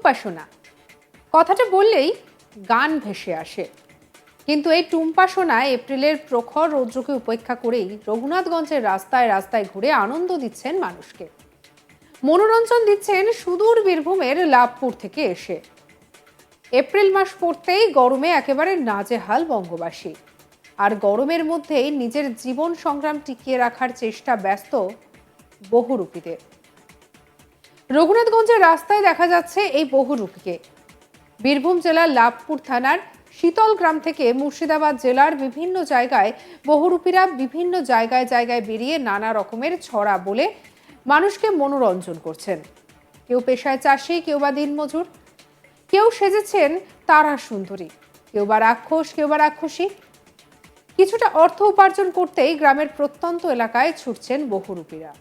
টুম্পা সোনা কথাটা বললেই গান ভেসে আসে। কিন্তু এই টুম্পা সোনা এপ্রিলের প্রখর রৌদ্রকে উপেক্ষা করেই রঘুনাথগঞ্জের রাস্তায় রাস্তায় ঘুরে আনন্দ দিচ্ছেন মানুষকে। মনোরঞ্জন দিচ্ছেন সুদূর বীরভূমের লাভপুর থেকে এসে। এপ্রিল মাস পড়তেই গরমে একেবারে নাজেহাল বঙ্গবাসী। আর গরমের মধ্যেই নিজের জীবন সংগ্রাম টিকিয়ে রাখার চেষ্টা ব্যস্ত বহুরূপীদের। রঘুনাথগঞ্জের রাস্তায় দেখা যাচ্ছে এই বহুরূপীকে বীরভূম জেলার লাভপুর থানার শীতল গ্রাম থেকে মুর্শিদাবাদ জেলার বিভিন্ন জায়গায় বহুরূপীরা বিভিন্ন জায়গায় জায়গায় বেরিয়ে নানা রকমের ছড়া বলে মানুষকে মনোরঞ্জন করছেন। কেউ পেশায় চাষি, কেউ বা দিনমজুর। কেউ সেজেছেন তারা সুন্দরী, কেউ বা রাক্ষস, কেউ বা রাক্ষসী। কিছুটা অর্থ উপার্জন করতেই গ্রামের প্রত্যন্ত এলাকায় ছুটছেন বহুরূপীরা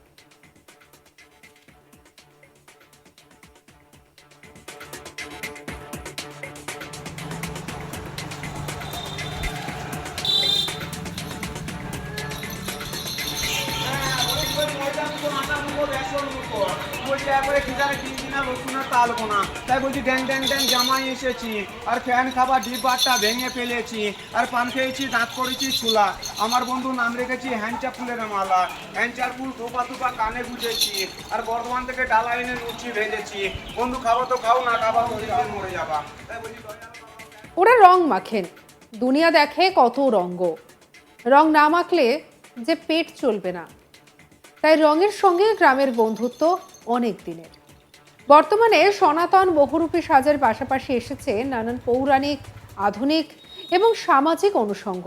বলছি না তালবো না তাই বলছি জামাই এসেছি। আর খাবার ভেঙে ফেলেছি। আর পান খেয়েছি, দাঁত আমার বন্ধু নাম রেখেছি হ্যাঞ্চা ফুলের মালা। হ্যাঞ্চার ফুল টোপা টোপা কানে গুজেছি। আর বর্ধমান থেকে ডালা এনে লুচি ভেজেছি। বন্ধু, খাব তো খাও, না খাবার মরে যাবা। ওরা রং মাখেন। দুনিয়া দেখে কত রঙ্গ। রং না মাখলে যে পেট চলবে না। তাই রঙের সঙ্গে গ্রামের বন্ধুত্ব অনেক দিনের। বর্তমানে সনাতন বহুরূপী সাজের পাশাপাশি এসেছে নানান পৌরাণিক আধুনিক এবং সামাজিক অনুষঙ্গ।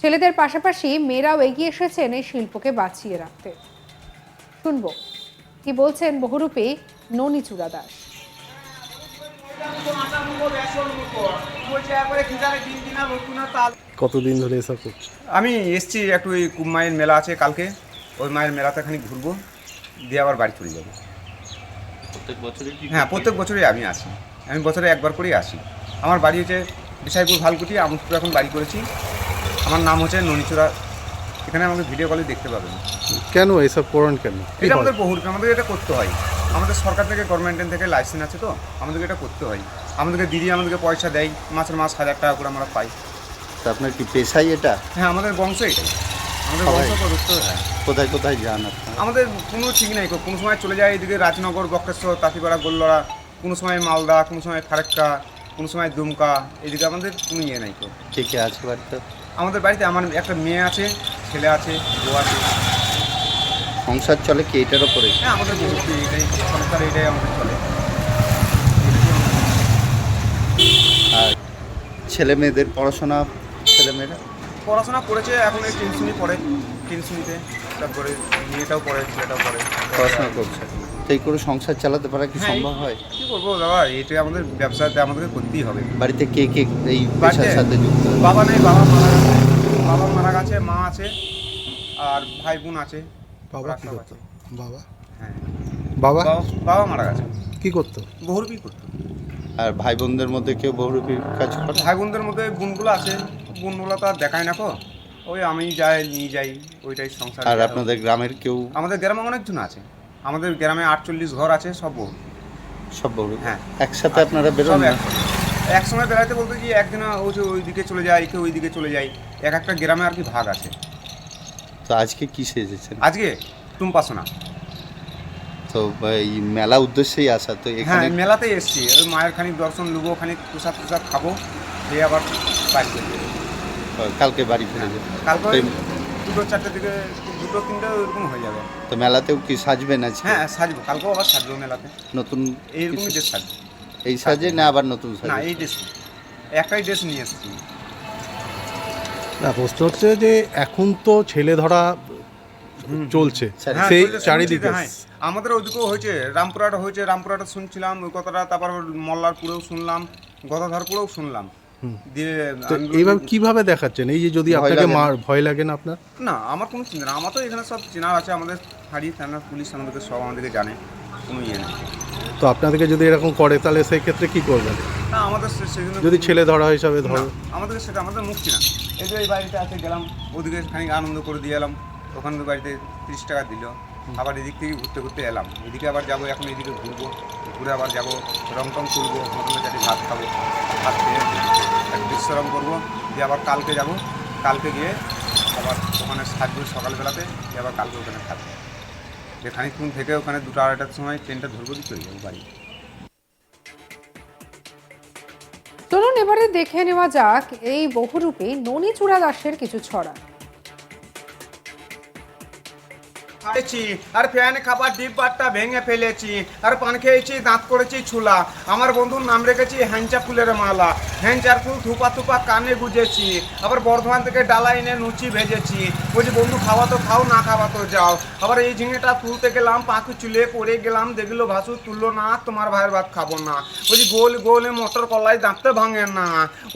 ছেলেদের পাশাপাশি মেয়েরাও এগিয়ে এসেছেন এই শিল্পকে বাঁচিয়ে রাখতে। শুনব কি বলছেন বহুরূপী ননী চূড়া দাস? কতদিন ধরে এসব করছ? আমি এসছি একটু ওই কুম মেলা আছে কালকে। ওই মায়ের মেলাতে খানিক ঘুরবো দিয়ে আবার বাড়ি চলে যাব। প্রত্যেক বছরই হ্যাঁ প্রত্যেক বছরই আমি আসি। আমি বছরে একবার করেই আসি। আমার বাড়ি হচ্ছে বিশাইপুর ভালকুটি আমুদপুর এখন বাড়ি করেছি। আমার নাম হচ্ছে ননিচুরা এখানে আমাকে ভিডিও কলে দেখতে পাবেন। কেন এইসব করেন কেন? এটা আমাদের বহু আমাদের এটা করতে হয়। আমাদের সরকার থেকে গভর্নমেন্টের থেকে লাইসেন্স আছে তো আমাদেরকে এটা করতে হয়। আমাদেরকে দিদি আমাদেরকে পয়সা দেয় মাসের মাস হাজার টাকা করে আমরা পাই। তা আপনার কি পেশাই এটা? হ্যাঁ আমাদের বংশ এটাই। হ্যাঁ। কোথায় কোথায় যান আমাদের কোনো ঠিক নাই। কোনো সময় চলে যায় এদিকে রাজনগর বক্রেশ্বর তাঁতিপাড়া গোল্লরা কোনো সময় মালদা কোনো সময় ফারাক্কা কোনো সময় দুমকা এদিকে আমাদের কোনো ইয়ে নাই তো কে কে আছে বাড়িতে? আমাদের বাড়িতে আমার একটা মেয়ে আছে ছেলে আছে বউ আছে। সংসার চলে কি এটার ওপরে হ্যাঁ আমাদের এটাই সংসার এটাই আমাদের চলে। আর ছেলে মেয়েদের পড়াশোনা ছেলে মেয়েরা? পড়াশোনা করেছে এখন এই টিউশনি পড়ে টিউশনিতে তারপরে মেয়েটাও পড়ে ছেলেটাও পড়ে। পড়াশোনা করছে। তো এই করে সংসার চালাতে পারা কি হ্যাঁ, সম্ভব হয়? কী করব দাদা এটাই আমাদের ব্যবসাতে আমাদেরকে করতেই হবে। বাড়িতে কে কে এই পেশার সাথে যুক্ত? বাবা নেই বাবা মারা গেছে বাবা মারা গেছে মা আছে আর ভাই বোন আছে বাবা কি করতো? আছে। বাবা? হ্যাঁ। বাবা? বাবা বাবা মারা গেছে। কি করতো? বহুর কি করতো। আর ভাই বোনদের মধ্যে কেউ বহুরূপী কাজ করে? ভাই বোনদের মধ্যে গুণগুলো আছে। গুণগুলো তো আর দেখায় না কো ওই আমি যাই নিয়ে যাই ওইটাই সংসার আর আপনাদের গ্রামের কেউ? আমাদের গ্রামে অনেকজন আছে। আমাদের গ্রামে আটচল্লিশ ঘর আছে সব বহু সব বহুরূপী? হ্যাঁ। একসাথে আপনারা বেরোন? একসঙ্গে। বেড়াতে বলতে কি একদিন ওই যে ওই দিকে চলে যায় কেউ ওই দিকে চলে যায়। এক একটা গ্রামে আর কি ভাগ আছে। তো আজকে কি সেজেছেন আজকে টুম্পাসোনা তো এই মেলা উদ্দেশ্যেই আসা তো হ্যাঁ এখানে মেলাতেই এসছি। ওই মায়ের খানিক দর্শন লুবো খানিক প্রসাদ প্রসাদ খাব দিয়ে আবার বাড়ি চলে যাব। কালকে বাড়ি ফিরে যাবে। কালকে দুটো চারটে দিকে দুটো তিনটে ওইরকম হয়ে যাবে। তো মেলাতেও কি সাজবেন আজকে? হ্যাঁ সাজবো। কালকেও আবার সাজবো মেলাতে। নতুন এইরকমই কিছু- ড্রেস সাজবো। এই সাজে না আবার নতুন না এই ড্রেস একটাই ড্রেস নিয়ে এসেছি। না প্রশ্ন হচ্ছে যে এখন তো ছেলে ধরা চলছে। হ্যাঁ, সেই চলছে, চারিদিকে। হ্যাঁ। আমাদের ওইদিকেও হয়েছে রামপুরহাট হয়েছে রামপুরহাটে শুনছিলাম ওই কথাটা তারপর মল্লারপুরেও শুনলাম গদাধরপুরেও শুনলাম। দিয়ে এইভাবে কীভাবে দেখাচ্ছেন? এই যে যদি আপনাকে মার ভয় লাগে না আপনার? না আমার কোনো চিন্তা না আমার তো এখানে সব চেনার আছে আমাদের ফাঁড়ি থানা পুলিশ আমাদেরকে সব আমাদেরকে জানে কোনো ইয়ে নেই। তো আপনাদেরকে যদি এরকম করে তাহলে সেই ক্ষেত্রে কি করবেন? না আমাদের সেজন্য যদি ছেলে ধরা হিসাবে ধরো। আমাদের সেটা আমাদের মুক্তি না এই যে এই বাড়িতে আছে গেলাম ওদিকে খানিক আনন্দ করে দিয়ে এলাম। ওখানে বাড়িতে তিরিশ টাকা দিল। আবার এদিক থেকে ঘুরতে ঘুরতে এলাম। এদিকে আবার যাব এখন এদিকে ঘুরবো। ঘুরে আবার যাব রং টং তুলবো হোটেলে যাতে ভাত খাব। ভাত খেয়ে এক বিশ্রাম করব। দিয়ে আবার কালকে যাব। কালকে গিয়ে আবার ওখানে সাজবো সকালবেলাতে। দিয়ে আবার কালকে ওখানে থাকব। যে খানিকক্ষণ থেকে ওখানে দুটো আড়াইটার সময় ট্রেনটা ধরবো দিয়ে চলে যাব বাড়ি। চলুন এবারে দেখে নেওয়া যাক এই বহুরূপী ননী চূড়া দাসের কিছু ছড়া। খেয়েছি আর ফ্যান, খাবার, ডিপ বারটা ভেঙে ফেলেছি, আর পান খেয়েছি, দাঁত করেছি, ছুলা। আমার বন্ধুর নাম রেখেছি হ্যাঞ্চা ফুলের মালা। হ্যাঞ্চার ফুল থুপা থুপা কানে গুজেছি, আবার বর্ধমান থেকে ডালা এনে লুচি ভেজেছি। বলছি, বন্ধু, খাওয়া তো খাও, না খাওয়া তো যাও। আবার এই ঝিঙেটা তুলতে গেলাম, পাখি চুলে পড়ে গেলাম, দেখল ভাসু তুললো না, তোমার ভাইয়ের ভাত খাব না। বলছি, গোল, গোলে মোটর কলাই দাঁততে ভাঙে না।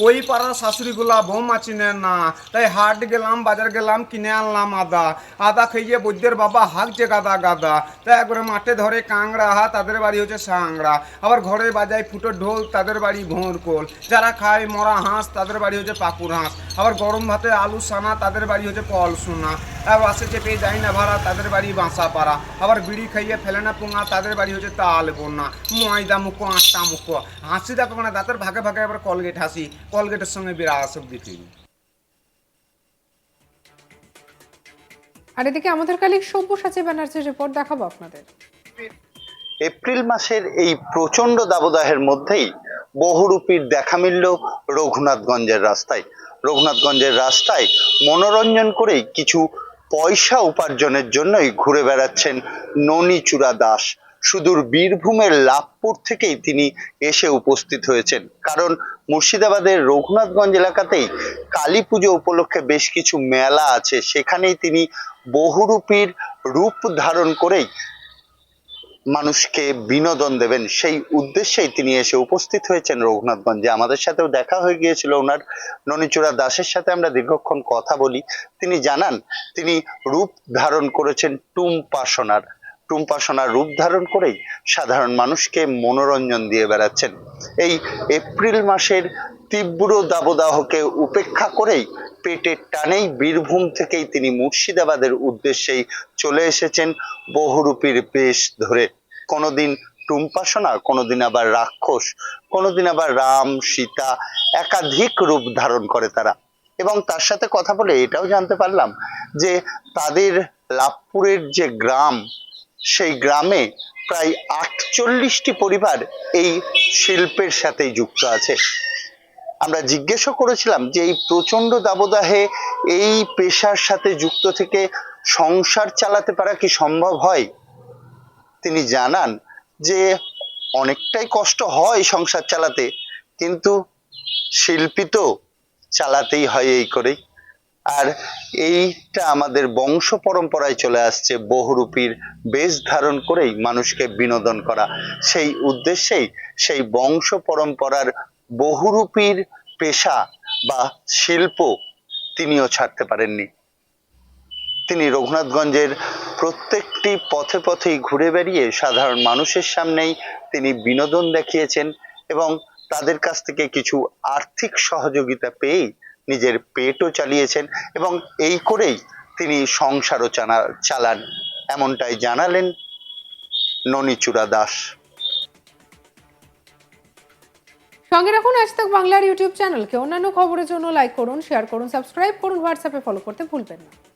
ওই পাড়ার শাশুড়িগুলা বৌমা চিনে না। তাই হাট গেলাম, বাজার গেলাম, কিনে আনলাম আদা। আদা খাইয়ে বৈদ্যের বাবা হাঁকছে গাদা গাদা। তাই একবারে মাঠে ধরে কাংড়া হা, তাদের বাড়ি হচ্ছে সাংড়া আবার ঘরে বাজায় ফুটো ঢোল, তাদের বাড়ি ভোঁর কোল যারা খায় মরা হাঁস, তাদের বাড়ি হচ্ছে পাকুর হাঁস। আবার গরম ভাতে আলু সানা তাদের বাড়ি হচ্ছে পল সোনা। বাসে চেপে যায় না ভাড়া, তাদের বাড়ি বাঁসা পাড়া। আবার বিড়ি খাইয়ে ফেলে না পোঙা, তাদের বাড়ি হচ্ছে তাল বোনা ময়দা মুখো আটটা মুখো। হাসি দেখো না, দাঁতের ভাগে ভাগে আবার কলগেট হাসি। কলগেটের সঙ্গে বিরাট সব দেখি আর এদিকে আমাদের কালিক সব্যসাচী ব্যানার্জির রিপোর্ট দেখাবো আপনাদের। এপ্রিল মাসের এই প্রচণ্ড দাবদাহের মধ্যেই বহুরূপীর দেখা মিলল রঘুনাথগঞ্জের রাস্তায়। রঘুনাথগঞ্জের রাস্তায় মনোরঞ্জন করেই কিছু পয়সা উপার্জনের জন্যই ঘুরে বেড়াচ্ছেন ননীচূড়া দাস। সুদূর বীরভূমের লাভপুর থেকেই তিনি এসে উপস্থিত হয়েছেন। কারণ মুর্শিদাবাদের রঘুনাথগঞ্জ এলাকাতেই কালী পুজো উপলক্ষে বেশ কিছু মেলা আছে। সেখানেই তিনি বহুরূপীর রূপ ধারণ করেই মানুষকে বিনোদন দেবেন। সেই উদ্দেশ্যেই তিনি এসে উপস্থিত হয়েছেন রঘুনাথগঞ্জে। আমাদের সাথেও দেখা হয়ে গিয়েছিল ওনার। ননীচূড়া দাসের সাথে আমরা দীর্ঘক্ষণ কথা বলি। তিনি জানান, তিনি রূপ ধারণ করেছেন টুম্পা সোনার টুম্পা সোনার রূপ ধারণ করেই সাধারণ মানুষকে মনোরঞ্জন দিয়ে বেড়াচ্ছেন। এই এপ্রিল মাসের তীব্র দাবদাহকে উপেক্ষা করেই পেটের টানেই বীরভূম থেকেই তিনি মুর্শিদাবাদের উদ্দেশ্যেই চলে এসেছেন বহুরূপীর বেশ ধরে। কোনোদিন টুম্পাসনা, কোনোদিন আবার রাক্ষস, কোনোদিন আবার রাম, সীতা একাধিক রূপ ধারণ করে তারা। এবং তার সাথে কথা বলে এটাও জানতে পারলাম যে তাদের লাভপুরের যে গ্রাম সেই গ্রামে প্রায় আটচল্লিশটি পরিবার এই শিল্পের সাথেই যুক্ত আছে। আমরা জিজ্ঞেসও করেছিলাম যে এই প্রচণ্ড দাবদাহে এই পেশার সাথে যুক্ত থেকে সংসার চালাতে পারা কি সম্ভব হয়? তিনি জানান যে অনেকটাই কষ্ট হয় সংসার চালাতে, কিন্তু শিল্পী তো চালাতেই হয় এই করেই। আর এইটা আমাদের বংশ পরম্পরায় চলে আসছে বহুরূপীর বেশ ধারণ করেই মানুষকে বিনোদন করা। সেই উদ্দেশ্যেই সেই বংশ পরম্পরার বহুরূপীর পেশা বা শিল্প তিনিও ছাড়তে পারেননি। তিনি রঘুনাথগঞ্জের প্রত্যেকটি পথে পথেই ঘুরে বেরিয়ে সাধারণ মানুষের সামনেই তিনি বিনোদন দেখিয়েছেন এবং তাদের কাছ থেকে কিছু আর্থিক সহযোগিতা পেয়েই নিজের পেটও চালিয়েছেন এবং এই করেই তিনি সংসারও চানা- চালান। এমনটাই জানালেন ননীচূড়া দাস। সঙ্গে রাখুন, আজ তক বাংলার ইউটিউব চ্যানেলকে। অন্যান্য খবরের জন্য লাইক করুন শেয়ার করুন সাবস্ক্রাইব করুন হোয়াটসঅ্যাপে ফলো করতে ভুলবেন না।